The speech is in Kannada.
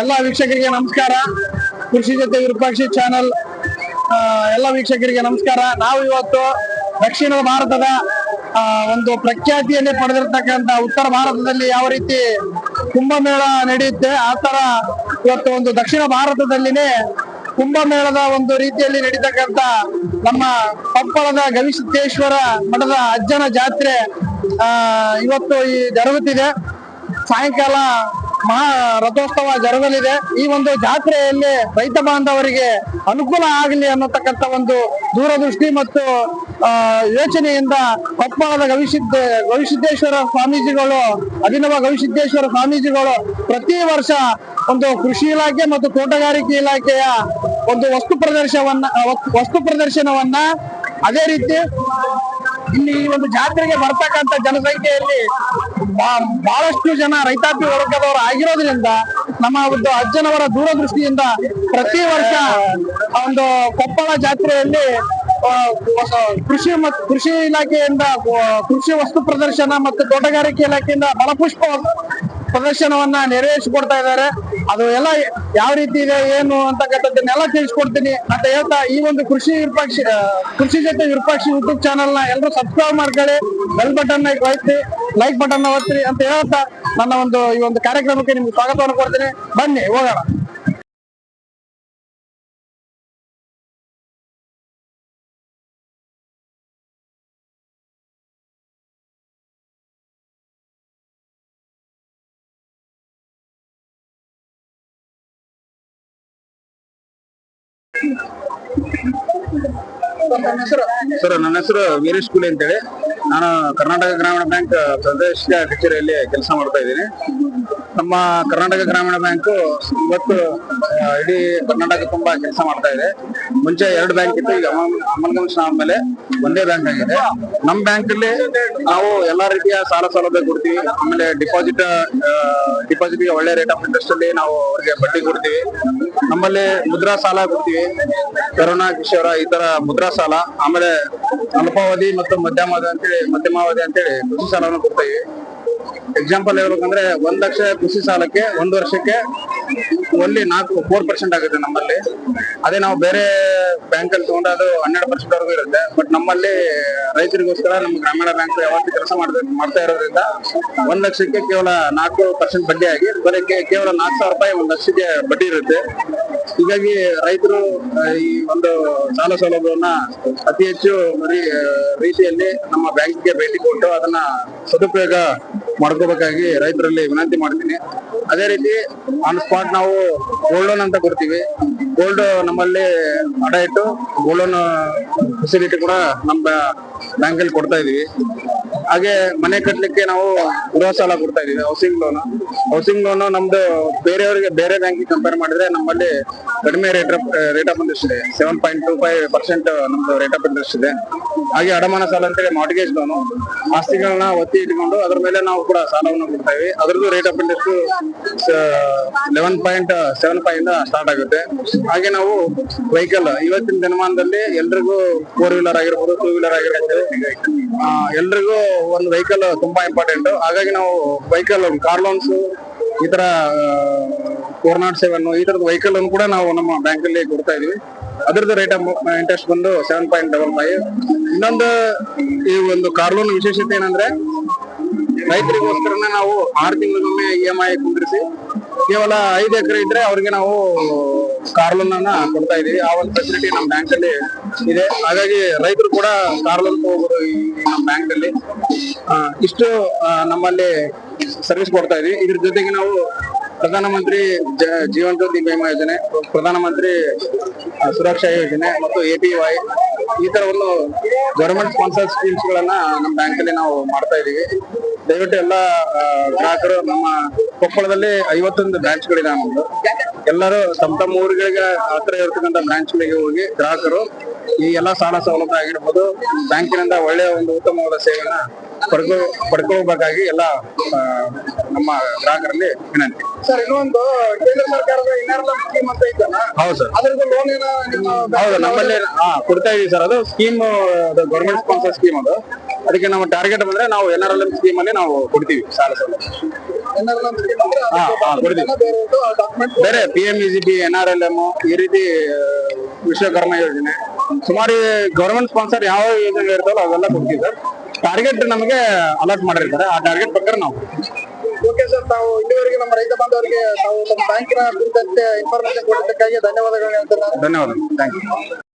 ಎಲ್ಲ ವೀಕ್ಷಕರಿಗೆ ನಮಸ್ಕಾರ. ಕೃಷಿ ಜೊತೆ ವಿರೂಪಾಕ್ಷಿ ಚಾನಲ್ ಎಲ್ಲ ವೀಕ್ಷಕರಿಗೆ ನಮಸ್ಕಾರ. ನಾವು ಇವತ್ತು ದಕ್ಷಿಣ ಭಾರತದ ಒಂದು ಪ್ರಖ್ಯಾತಿಯಲ್ಲಿ ಪಡೆದಿರ್ತಕ್ಕಂಥ ಉತ್ತರ ಭಾರತದಲ್ಲಿ ಯಾವ ರೀತಿ ಕುಂಭಮೇಳ ನಡೆಯುತ್ತೆ, ಆ ತರ ಇವತ್ತು ಒಂದು ದಕ್ಷಿಣ ಭಾರತದಲ್ಲಿನೇ ಕುಂಭಮೇಳದ ಒಂದು ರೀತಿಯಲ್ಲಿ ನಡೀತಕ್ಕಂಥ ನಮ್ಮ ಕೊಪ್ಪಳದ ಗವಿಸಿದ್ದೇಶ್ವರ ಮಠದ ಅಜ್ಜನ ಜಾತ್ರೆ ಇವತ್ತು ಈ ಜರುಗುತ್ತಿದೆ. ಸಾಯಂಕಾಲ ಮಹಾ ರಥೋತ್ಸವ ಜರುಗಲಿದೆ. ಈ ಒಂದು ಜಾತ್ರೆಯಲ್ಲಿ ರೈತ ಬಾಂಧವರಿಗೆ ಅನುಕೂಲ ಆಗಲಿ ಅನ್ನತಕ್ಕಂಥ ಒಂದು ದೂರದೃಷ್ಟಿ ಮತ್ತು ಯೋಚನೆಯಿಂದ ಕೊಪ್ಪಳದ ಗವಿಸಿದ್ದ ಗವಿಸಿದ್ದೇಶ್ವರ ಸ್ವಾಮೀಜಿಗಳು, ಅಭಿನವ ಗವಿಸಿದ್ದೇಶ್ವರ ಸ್ವಾಮೀಜಿಗಳು ಪ್ರತಿ ವರ್ಷ ಒಂದು ಕೃಷಿ ಇಲಾಖೆ ಮತ್ತು ತೋಟಗಾರಿಕೆ ಇಲಾಖೆಯ ಒಂದು ವಸ್ತು ಪ್ರದರ್ಶನವನ್ನ ವಸ್ತು ಪ್ರದರ್ಶನವನ್ನ ಅದೇ ರೀತಿ ಇಲ್ಲಿ ಈ ಒಂದು ಜಾತ್ರೆಗೆ ಬರ್ತಕ್ಕಂಥ ಜನಸಂಖ್ಯೆಯಲ್ಲಿ ಬಹಳಷ್ಟು ಜನ ರೈತಾಪಿ ವರ್ಗದವರು ಆಗಿರೋದ್ರಿಂದ ನಮ್ಮ ಒಂದು ಅಜ್ಜನವರ ದೂರದೃಷ್ಟಿಯಿಂದ ಪ್ರತಿ ವರ್ಷ ಒಂದು ಕೊಪ್ಪಳ ಜಾತ್ರೆಯಲ್ಲಿ ಕೃಷಿ ಮತ್ತು ಕೃಷಿ ಇಲಾಖೆಯಿಂದ ಕೃಷಿ ವಸ್ತು ಪ್ರದರ್ಶನ ಮತ್ತು ತೋಟಗಾರಿಕೆ ಇಲಾಖೆಯಿಂದ ಫಲಪುಷ್ಪ ಪ್ರದರ್ಶನವನ್ನ ನೆರವೇರಿಸಿಕೊಡ್ತಾ ಇದ್ದಾರೆ. ಅದು ಎಲ್ಲ ಯಾವ ರೀತಿ ಇದೆ, ಏನು ಅಂತಕ್ಕಂಥದ್ದನ್ನೆಲ್ಲ ತಿಳಿಸ್ಕೊಡ್ತೀನಿ. ಅಂತ ಹೇಳ್ತಾ, ಈ ಒಂದು ಕೃಷಿ ವಿರೂಪಾಕ್ಷಿ ಕೃಷಿ ಜೊತೆ ವಿರೂಪಾಕ್ಷಿ ಯೂಟ್ಯೂಬ್ ಚಾನಲ್ನ ಎಲ್ಲರೂ ಸಬ್ಸ್ಕ್ರೈಬ್ ಮಾಡ್ಕೊಳ್ಳಿ. ಬೆಲ್ ಬಟನ್ನ ಒತ್ತಿ ಲೈಕ್ ಬಟನ್ ಒತ್ತಿ ಅಂತ ಹೇಳ್ತಾ ನನ್ನ ಒಂದು ಈ ಒಂದು ಕಾರ್ಯಕ್ರಮಕ್ಕೆ ನಿಮ್ಗೆ ಸ್ವಾಗತವನ್ನು ಕೊಡ್ತೀನಿ. ಬನ್ನಿ, ಹೋಗೋಣ. ಸರ್ ನನ್ನ ಹೆಸರು ವೀರೇಶ್ ಕುಲಿ ಅಂತೇಳಿ. ನಾನು ಕರ್ನಾಟಕ ಗ್ರಾಮೀಣ ಬ್ಯಾಂಕ್ ಪ್ರದೇಶದ ಕಚೇರಿಯಲ್ಲಿ ಕೆಲಸ ಮಾಡ್ತಾ ಇದ್ದೀನಿ. ನಮ್ಮ ಕರ್ನಾಟಕ ಗ್ರಾಮೀಣ ಬ್ಯಾಂಕು ಇವತ್ತು ಇಡೀ ಕರ್ನಾಟಕ ತುಂಬಾ ಕೆಲಸ ಮಾಡ್ತಾ ಇದೆ. ಮುಂಚೆ ಎರಡು ಬ್ಯಾಂಕ್ ಇತ್ತು, ಈಗ ಅಮಲ್ಗಮಿಷನ್ ಆದ್ಮೇಲೆ ಒಂದೇ ಬ್ಯಾಂಕ್ ಆಗಿದೆ ನಮ್ಮ ಬ್ಯಾಂಕ್ ಅಲ್ಲಿ ನಾವು ಎಲ್ಲಾ ರೀತಿಯ ಸಾಲ ಸೌಲಭ್ಯ ಕೊಡ್ತೀವಿ. ಆಮೇಲೆ ಡಿಪಾಸಿಟ್ ಡಿಪಾಸಿಟ್ಗೆ ಒಳ್ಳೆ ರೇಟ್ ಆಫ್ ಇಂಟ್ರೆಸ್ಟ್ ಅಲ್ಲಿ ನಾವು ಅವ್ರಿಗೆ ಬಡ್ಡಿ ಕೊಡ್ತೀವಿ. ನಮ್ಮಲ್ಲಿ ಮುದ್ರಾ ಸಾಲ ಕೊಡ್ತೀವಿ. ಕರೋನಾ ಕಿಶೋರ ಈ ತರ ಮುದ್ರಾ ಸಾಲ, ಆಮೇಲೆ ಅಲ್ಪಾವಧಿ ಮತ್ತು ಮಧ್ಯಮಾವಧಿ ಅಂತೇಳಿ ಮಧ್ಯಮಾವಧಿ ಅಂತೇಳಿ ಕೃಷಿ ಸಾಲವನ್ನು ಕೊಡ್ತೀವಿ. ಎಕ್ಸಾಂಪಲ್ ಹೇಳ್ಬೇಕಂದ್ರೆ ಒಂದ್ ಲಕ್ಷ ಕೃಷಿ ಸಾಲಕ್ಕೆ ಒಂದ್ ವರ್ಷಕ್ಕೆ ಓನ್ಲಿ ನಾಲ್ಕು ಫೋರ್ ಪರ್ಸೆಂಟ್ ಆಗುತ್ತೆ ನಮ್ಮಲ್ಲಿ. ಅದೇ ನಾವು ಬೇರೆ ಬ್ಯಾಂಕ್ ಅಲ್ಲಿ ತಗೊಂಡ್ರೆ ಅದು ಹನ್ನೆರಡು ಪರ್ಸೆಂಟ್ ವರೆಗೂ ಇರುತ್ತೆ. ಬಟ್ ನಮ್ಮಲ್ಲಿ ರೈತರಿಗೋಸ್ಕರ ನಮ್ಮ ಗ್ರಾಮೀಣ ಬ್ಯಾಂಕ್ ಯಾವತ್ತೂ ಕೆಲಸ ಮಾಡ್ಬೇಕು ಮಾಡ್ತಾ ಇರೋದ್ರಿಂದ ಒಂದ್ ಲಕ್ಷಕ್ಕೆ ಕೇವಲ ನಾಲ್ಕು ಪರ್ಸೆಂಟ್ ಬಡ್ಡಿ ಆಗಿ ಬರೀ ಕೇವಲ ನಾಲ್ಕು ಸಾವಿರ ರೂಪಾಯಿ ಒಂದ್ ಲಕ್ಷಕ್ಕೆ ಬಡ್ಡಿ ಇರುತ್ತೆ. ಹೀಗಾಗಿ ರೈತರು ಈ ಒಂದು ಸಾಲ ಸೌಲಭ್ಯವನ್ನ ಅತಿ ಹೆಚ್ಚು ರೀತಿಯಲ್ಲಿ ನಮ್ಮ ಬ್ಯಾಂಕ್ಗೆ ಭೇಟಿ ಕೊಟ್ಟು ಅದನ್ನ ಸದುಪಯೋಗ ಮಾಡ್ಕೋಬೇಕಾಗಿ ರೈತರಲ್ಲಿ ವಿನಂತಿ ಮಾಡ್ತೀನಿ. ಅದೇ ರೀತಿ ಆನ್ ಸ್ಪಾಟ್ ನಾವು ಗೋಲ್ಡ್ ಲೋನ್ ಅಂತ ಕೊಡ್ತೀವಿ. ಗೋಲ್ಡ್ ನಮ್ಮಲ್ಲಿ ಅಡ ಇಟ್ಟು ಗೋಲ್ಡ್ ಲೋನ್ ಫೆಸಿಲಿಟಿ ಕೂಡ ನಮ್ಮ ಬ್ಯಾಂಕ್ ಅಲ್ಲಿ ಕೊಡ್ತಾ ಇದೀವಿ. ಹಾಗೆ ಮನೆ ಕಟ್ಟಲಿಕ್ಕೆ ನಾವು ಗೃಹ ಸಾಲ ಕೊಡ್ತಾ ಇದೀವಿ ಹೌಸಿಂಗ್ ಲೋನ್ ಹೌಸಿಂಗ್ ಲೋನ್ ನಮ್ದು ಬೇರೆಯವರಿಗೆ ಬೇರೆ ಬ್ಯಾಂಕ್ ಕಂಪೇರ್ ಮಾಡಿದ್ರೆ ನಮ್ಮಲ್ಲಿ ಕಡಿಮೆ ರೇಟ್ ರೇಟ್ ಆಫ್ ಇಂಟ್ರೆಸ್ಟ್ ಇದೆ. Seven point two five percent ನಮ್ದು ರೇಟ್ ಆಫ್ ಇಂಟ್ರೆಸ್ಟ್ ಇದೆ. ಹಾಗೆ ಅಡಮಾನ ಸಾಲ ಅಂತೇಳಿ ಮಾರ್ಟಿಗೇಜ್ ಲೋನು ಆಸ್ತಿಗಳನ್ನ ಒತ್ತಿ ಇಟ್ಕೊಂಡು ಅದ್ರ ಮೇಲೆ ನಾವು ಕೂಡ ಸಾಲವನ್ನು ಕೊಡ್ತಾ ಇವಿ ಅದ್ರದ್ದು rate of interest eleven point seven five ಇಂದ ಸ್ಟಾರ್ಟ್ ಆಗುತ್ತೆ. ಹಾಗೆ ನಾವು ವೆಹಿಕಲ್ ಇವತ್ತಿನ ದಿನಮಾನದಲ್ಲಿ ಎಲ್ರಿಗೂ ಫೋರ್ ವೀಲರ್ ಆಗಿರ್ಬೋದು ಟೂ ವೀಲರ್ ಆಗಿರ್ಬೋದು ಎಲ್ರಿಗೂ ಒಂದು ವೆಹಿಕಲ್ ತುಂಬಾ ಇಂಪಾರ್ಟೆಂಟ್ ಹಾಗಾಗಿ ನಾವು ವೆಹಿಕಲ್ ಕಾರ್ ಲೋನ್ಸ್ ಈ ತರ ಫೋರ್ ನಾಟ್ ಸೆವೆನ್ ಈ ತರದ ವೆಹಿಕಲ್ ಅನ್ನು ಕೂಡ ನಾವು ನಮ್ಮ ಬ್ಯಾಂಕ್ ಅಲ್ಲಿ ಕೊಡ್ತಾ ಇದೀವಿ. ಅದ್ರದ್ದು ರೇಟ್ ಇಂಟ್ರೆಸ್ಟ್ ಬಂದು ಸೆವೆನ್ ಪಾಯಿಂಟ್ ಡಬಲ್ ಫೈವ್ ಇನ್ನೊಂದು ಈ ಒಂದು ಕಾರ್ ಲೋನ್ ವಿಶೇಷತೆ ಏನಂದ್ರೆ ರೈತರಿಗೋಸ್ಕರನೇ ನಾವು ಆರು ತಿಂಗಳಿಗೊಮ್ಮೆ ಇ ಎಂ ಐ ಕುಂದಿರಿಸಿ ಕೇವಲ ಐದು ಎಕರೆ ಇದ್ರೆ ಅವ್ರಿಗೆ ನಾವು ಕಾರ್ ಲೋನ್ ಅನ್ನ ಕೊಡ್ತಾ ಇದೀವಿ. ಆ ಒಂದು ಫೆಸಿಲಿಟಿ ನಮ್ಮ ಬ್ಯಾಂಕ್ ಅಲ್ಲಿ ಇದೆ. ಹಾಗಾಗಿ ರೈತರು ಕೂಡ ಕಾರ್ ಲೋನ್ ತಗೋಬಹುದು ನಮ್ಮ ಬ್ಯಾಂಕ್ ಅಲ್ಲಿ. ಇಷ್ಟು ನಮ್ಮಲ್ಲಿ ಸರ್ವಿಸ್ ಕೊಡ್ತಾ ಇದೀವಿ. ಇದ್ರ ಜೊತೆಗೆ ನಾವು ಪ್ರಧಾನಮಂತ್ರಿ ಜೀವನ್ ಜ್ಯೋತಿ ಬಿಮಾ ಯೋಜನೆ, ಪ್ರಧಾನಮಂತ್ರಿ ಸುರಕ್ಷಾ ಯೋಜನೆ ಮತ್ತು ಎ ಪಿ ವೈ ಈ ತರ ಒಂದು ಗವರ್ಮೆಂಟ್ ಸ್ಪಾನ್ಸರ್ ಸ್ಕೀಮ್ಸ್ ಗಳನ್ನ ನಮ್ಮ ಬ್ಯಾಂಕ್ ಅಲ್ಲಿ ನಾವು ಮಾಡ್ತಾ ಇದೀವಿ. ದಯವಿಟ್ಟು ಎಲ್ಲ ಗ್ರಾಹಕರು ನಮ್ಮ ಕೊಪ್ಪಳದಲ್ಲಿ ಐವತ್ತೊಂದು ಬ್ರಾಂಚ್ ಗಳಿದೆ ನಮ್ದು ಎಲ್ಲರೂ ತಮ್ಮ ತಮ್ಮ ಊರುಗಳಿಗೆ ಹತ್ರ ಇರತಕ್ಕಂಥ ಬ್ರಾಂಚ್ ಗಳಿಗೆ ಹೋಗಿ ಗ್ರಾಹಕರು ಈ ಎಲ್ಲಾ ಸಾಲ ಸೌಲಭ್ಯ ಆಗಿರ್ಬೋದು ಬ್ಯಾಂಕಿನಿಂದ ಒಳ್ಳೆಯ ಒಂದು ಉತ್ತಮವಾದ ಸೇವೆಯನ್ನ ಪಡ್ಕೊ ಪಡ್ಕೋಬೇಕಾಗಿ ಎಲ್ಲ ನಮ್ಮ ಗ್ರಾಹಕರಲ್ಲಿ ವಿನಂತಿ. ಸರ್ ಇನ್ನೊಂದು ಕೇಂದ್ರ ಸರ್ಕಾರದ ಇನ್ನರ್ಲಮ್ ಸ್ಕೀಮ್ ಅಂತ ಐತಲ್ಲ? ಹೌದು ಸರ್. ಅದ್ರದ್ದು ಲೋನ್ ಏನೋ ಹೌದು ನಮ್ಮಲ್ಲಿ ಹಾ ಕೊಡ್ತಾ ಇದೀವಿ ಸರ್. ಅದು ಸ್ಕೀಮ್ ಗೌರ್ಮೆಂಟ್ ಸ್ಪಾನ್ಸರ್ ಸ್ಕೀಮ್ ಅದು. ಅದಕ್ಕೆ ನಮ್ಮ ಟಾರ್ಗೆಟ್ ಬಂದ್ರೆ ನಾವು N R L M scheme ಅಲ್ಲಿ ನಾವು ಕೊಡ್ತೀವಿ ಸಾಲ ಸೌಲಭ್ಯ. ಬೇರೆ P M E B N R L M ಈ ರೀತಿ ವಿಶ್ವಕರ್ಮ ಯೋಜನೆ ಸುಮಾರು ಗವರ್ಮೆಂಟ್ ಸ್ಪಾನ್ಸರ್ ಯಾವ ಯೋಜನೆ ಇರ್ತಾವಲ್ಲ ಅವೆಲ್ಲ ಕೊಡ್ತೀವಿ ಸರ್. ಟಾರ್ಗೆಟ್ ನಮಗೆ ಅಲರ್ಟ್ ಮಾಡಿರ್ತಾರೆ. ಆ ಟಾರ್ಗೆಟ್ ಪ್ರಕಾರ ನಾವು ಓಕೆ ಸರ್ ತಾವು ಇಲ್ಲಿವರೆಗೆ ನಮ್ಮ ರೈತ ಬಾಂಧವರಿಗೆ ತಾವು ತಮ್ಮ ಬ್ಯಾಂಕಿನ ಕುರಿತಂತೆ ಇನ್ಫಾರ್ಮೇಶನ್ ಕೊಡಿದ್ದಕ್ಕಾಗಿ ಧನ್ಯವಾದಗಳು ಹೇಳ್ತಾರೆ ಧನ್ಯವಾದ ಥ್ಯಾಂಕ್ ಯು